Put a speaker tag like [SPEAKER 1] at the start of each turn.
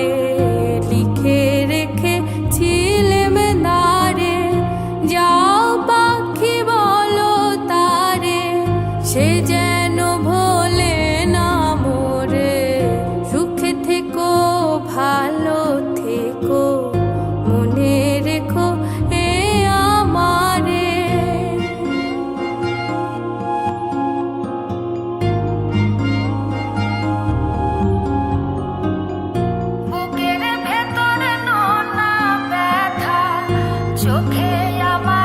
[SPEAKER 1] মনে
[SPEAKER 2] আমার